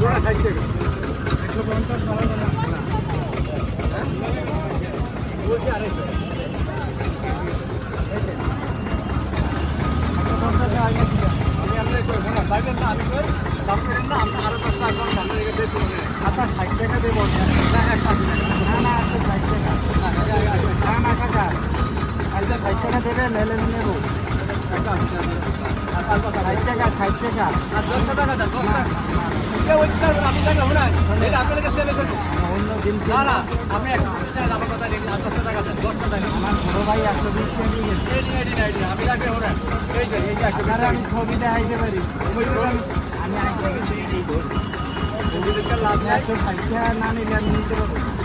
জোড়া খাইছে একশো পঞ্চাশ বাড়া দাম বলছি আড়াইশো একশো পঞ্চাশে আগে কই না আমি কই দাম করেন না। আপনি আরও দশ টাকা কম আপনার দিকে ষাট টাকা দেবো না এক না না একশো ষাট টাকা না না কাকা আচ্ছা ষাট টাকা দেবেন নেব আর পাঁচ কথা ষাট টাকা ষাট টাকা আর দশশো টাকা দেন দশ টাকা না এটা ওই টাকা আমি জানি না এটা আপনার অন্য দিন না আপনি একশো আমার কথা দেখি আর টাকা দেন দশটা টাকা আমার বড় ভাই একশো বিশ টাকা আমি লাগবে ওরা আমি ছবি দেখাইতে পারি। আমি না নিলে আমি নিতে পারব।